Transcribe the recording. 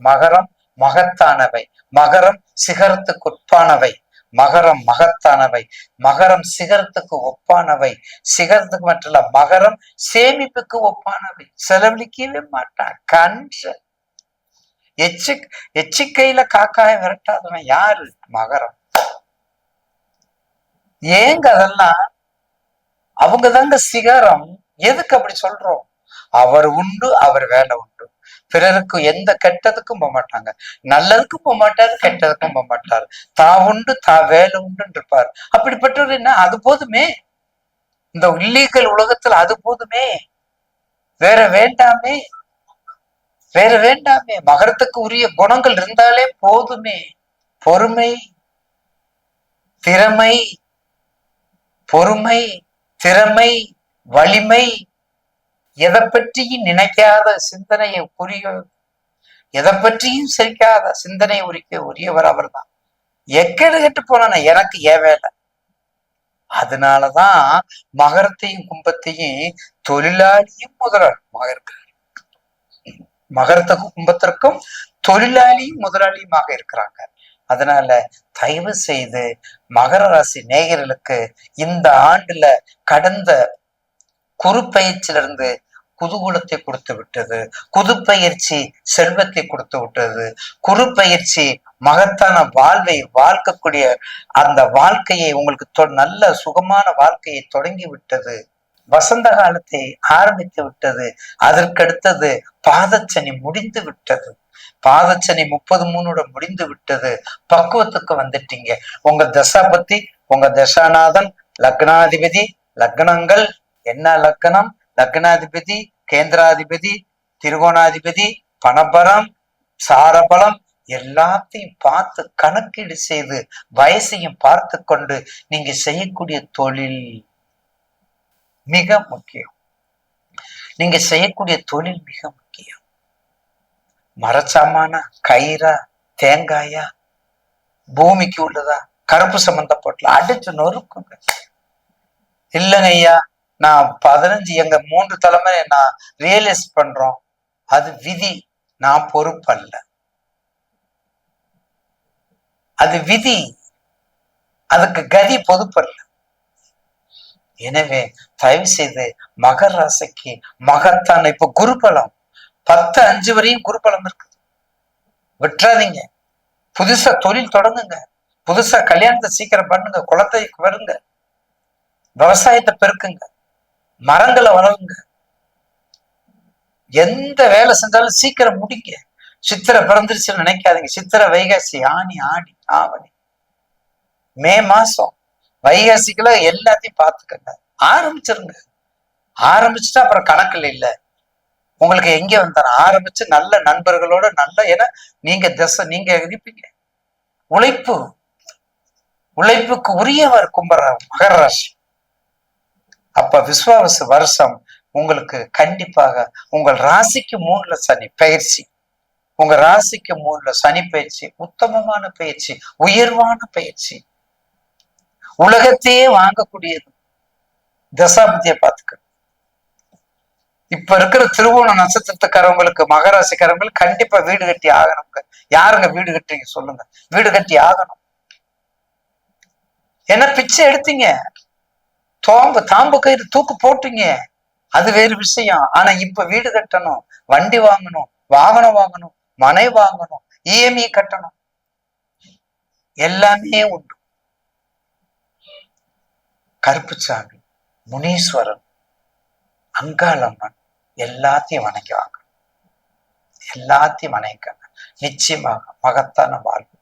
மகரம் மகத்தானவை. மகரம் சிகரத்துக்கு உட்பானவை மகரம் மகத்தானவை. மகரம் சிகரத்துக்கு ஒப்பானவை. சிகரத்துக்கு மட்டும் இல்ல மகரம் சேமிப்புக்கு ஒப்பானவை. செலவழிக்கவே மாட்டான் கன்று எச்சி எச்சிக்கையில காக்காய விரட்டாதவன் யாரு? மகரம். ஏங்க அதெல்லாம்? அவங்க தாங்க சிகரம். எதுக்கு அப்படி சொல்றோம்? அவர் உண்டு அவர் வேலை உண்டு. பிறருக்கு எந்த கெட்டதுக்கும் போக மாட்டாங்க. நல்லதுக்கும் போக மாட்டாரு கெட்டதுக்கும் போக மாட்டாரு. தா உண்டு தா வேலை உண்டுன்னு இருப்பார். அப்படிப்பட்டவர் என்ன? அது போதுமே. இந்த இல்லீகல் உலகத்துல அது போதுமே. வேற வேண்டாமே. வேற வேண்டாமே. மகரத்துக்கு உரிய குணங்கள் இருந்தாலே போதுமே. பொறுமை திறமை பொறுமை திறமை வலிமை எதை பற்றியும் நினைக்காத சிந்தனையை புரிய எதை பற்றியும் சிரிக்காத சிந்தனை உரிக்க உரியவர் அவர்தான். எக்கேடு கெட்டு போனா எனக்கு ஏன் வேலை? அதனாலதான் மகரத்தையும் கும்பத்தையும் தொழிலாளியும் முதலாளியுமாக இருக்கிறார் மகரத்துக்கும் கும்பத்திற்கும் தொழிலாளியும் முதலாளியுமாக இருக்கிறாங்க. அதனால தயவு செய்து மகர ராசி நேயர்களுக்கு இந்த ஆண்டுல கடந்த குரு பயிற்சியிலிருந்து குதூகூலத்தை கொடுத்து விட்டது. குது பயிற்சி செல்வத்தை கொடுத்து விட்டது. குரு பயிற்சி மகத்தான வாழ்வை வாழ்க்கக்கூடிய அந்த வாழ்க்கையை உங்களுக்கு தொ- நல்ல சுகமான வாழ்க்கையை தொடங்கி விட்டது. வசந்த காலத்தை ஆரம்பித்து விட்டது. அதற்கடுத்தது பாதச்சனி முடிந்து விட்டது. பாதச்சனி முப்பது மூணோட முடிந்து விட்டது. பக்குவத்துக்கு வந்துட்டீங்க. உங்க தசா பத்தி உங்க தசாநாதன் லக்னாதிபதி லக்னங்கள் என்ன லக்கணம்? லக்னாதிபதி கேந்திராதிபதி திருகோணாதிபதி பணபலம் சாரபலம் எல்லாத்தையும் பார்த்து கணக்கீடு செய்து வயசையும் பார்த்து கொண்டு நீங்க செய்யக்கூடிய தொழில் மிக முக்கியம். நீங்க செய்யக்கூடிய தொழில் மிக முக்கியம். மரச்சாமானா கயிறா தேங்காயா பூமிக்கு உள்ளதா கருப்பு சம்பந்தப்பட்டல அடிச்சு நொறுக்குங்க. இல்லைங்க ஐயா நான் பதினஞ்சு எங்க மூன்று தலைமுறை நான் ரியலைஸ் பண்றோம். அது விதி. நான் பொறுப்பல்ல. அது விதி. அதுக்கு கதி பொதுப்பல்ல எனவே தயவு செய்து மகர் ராசிக்கு மகத்தான இப்ப குருபலம். பத்து அஞ்சு வரையும் குருபலம் இருக்குது. விட்டுறாதீங்க. புதுசா தொழில் தொடங்குங்க. புதுசா கல்யாணத்தை சீக்கிரம் பண்ணுங்க. குளத்தை வருங்க. விவசாயத்தை பெருக்குங்க. மரங்களை வளருங்க. எந்த வேலை செஞ்சாலும் சீக்கிரம் முடிங்க. சித்திரை பிறந்துருச்சுன்னு நினைக்காதீங்க. சித்திரை வைகாசி ஆணி ஆடி ஆவணி. மே மாசம். வைகாசிக்குள்ள எல்லாத்தையும் பார்த்துக்கங்க. ஆரம்பிச்சிருங்க. ஆரம்பிச்சுட்டா அப்புறம் கணக்குல இல்ல. உங்களுக்கு எங்க வந்தாலும் ஆரம்பிச்சு நல்ல நண்பர்களோட நல்ல ஏன்னா நீங்க திசை நீங்க இருப்பீங்க. உழைப்பு. உழைப்புக்கு உரியவர் கும்பர மகர ராசி. அப்ப விஸ்வாவச வருஷம் உங்களுக்கு கண்டிப்பாக உங்கள் ராசிக்கு மூணுல சனி பயிற்சி. உங்க ராசிக்கு மூணுல சனி பயிற்சி உத்தமமான பயிற்சி உயர்வான பயிற்சி. உலகத்தையே வாங்கக்கூடியது. தசாபதியை பார்த்துக்க இப்ப இருக்கிற திருவோண நட்சத்திரத்துக்காரவங்களுக்கு மகராசிக்காரவங்களுக்கு கண்டிப்பா வீடு கட்டி ஆகணுங்க. யாருங்க வீடு கட்டுறீங்க சொல்லுங்க. வீடு கட்டி ஆகணும். என்ன பிச்சை எடுத்தீங்க. தோம்பு தாம்பு கயிறு தூக்கு போட்டீங்க. அது வேறு விஷயம். ஆனா இப்ப வீடு கட்டணும் வண்டி வாங்கணும் வாகனம் வாங்கணும் மனை வாங்கணும் இஎம்இ கட்டணும். எல்லாமே உண்டு. கருப்புசாமி முனீஸ்வரன் அங்காளம்மன் எல்லாத்தையும் வணங்கி வாங்க. எல்லாத்தையும் வணங்கிக்கங்க. நிச்சயமாக மகத்தான வாழ்வு.